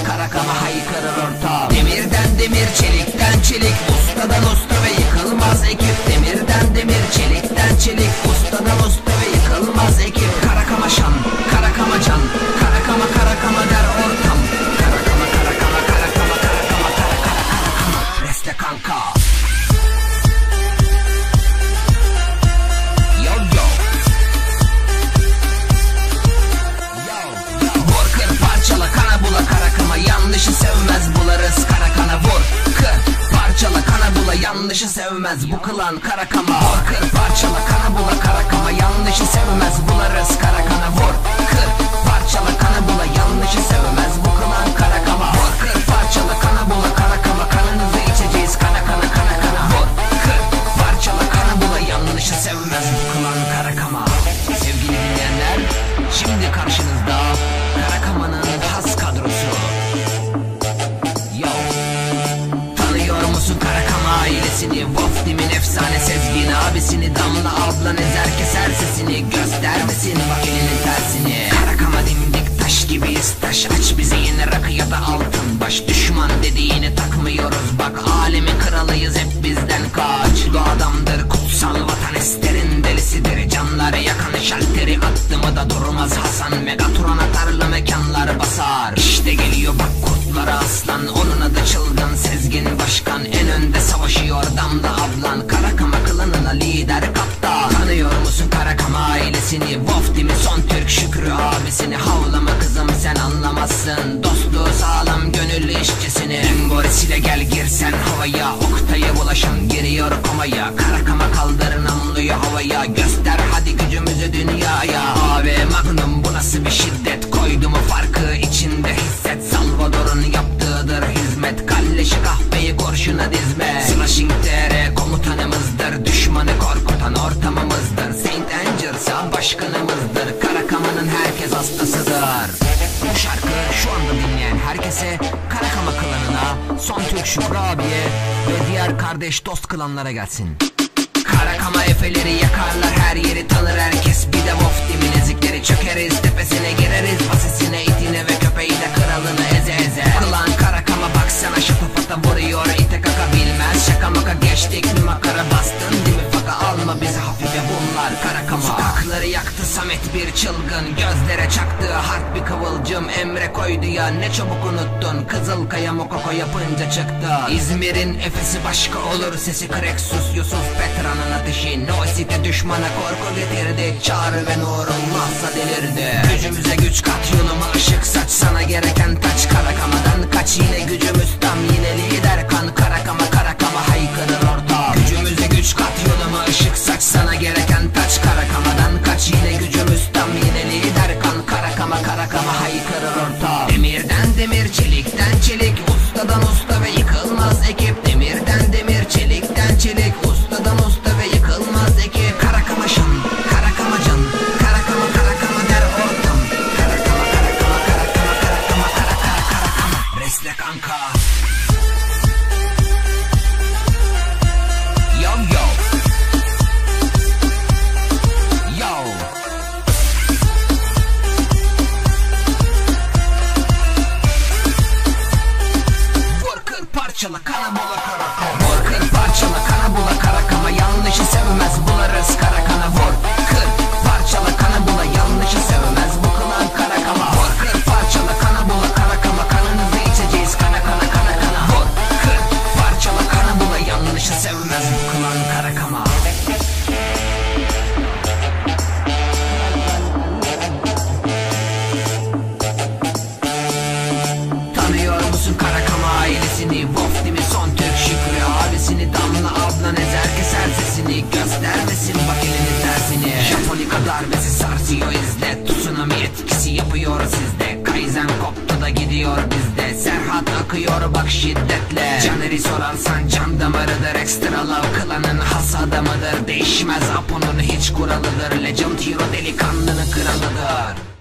から釜ハイカラロン sevmez. Bu kılan kara kama. Vur kır parçala kana bula kara kama. Yanlışı sevmez. Bularız kara Karakama ailesini Voftim'in efsane Sezgin abisini Damla abla nezer keser sesini. Göster misin bak elinin tersini havaya Göster. Hadi gücümüzü dünyaya. Abi Magnum bu nasıl bir şiddet? Koydu mu farkı içinde hisset. Salvador'un yaptığıdır hizmet. Kalleşi kahveyi kurşuna dizme. Slashing TR komutanımızdır. Düşmanı korkutan ortamımızdır. Saint Angel'sa başkanımızdır. Karakama'nın herkes hastasıdır. Bu şarkı şu anda dinleyen herkese Karakama klanına Son Türk Şükrü abiye Ve diğer kardeş dost klanlara gelsin Karakama efeleri yakarlar her yeri çılgın gözlere çaktı hard bir kıvılcım Emre koydu ya ne çabuk unuttun? Kızılkaya mokoko yapınca çıktı. İzmir'in efesi başka olur sesi Kreksus Yusuf Petra'nın ateşi. No City düşmana korku getirdi Çağrı ve Nurullah'sa delirdi. Gücümüze güç kat yoluma ışık saç. Sana gereken taç karakamadan kaç. Yine gücümüz tam yine lider kan. Karakama karakama haykırır bir çelikten çelik parçala kana bula karakama Vur kır parçala kana bula karakama Yanlışı sevmez bularız karakana Vur kır Etkisi yapıyor sizde. Kaizen koptu da gidiyor bizde. Serhat akıyor bak şiddetle. Caner'i sorarsan can damarıdır. Ekstra love klanın has adamıdır. Değişmez Apo'nun hiç kuralıdır. Legend Hero delikanlının kralıdır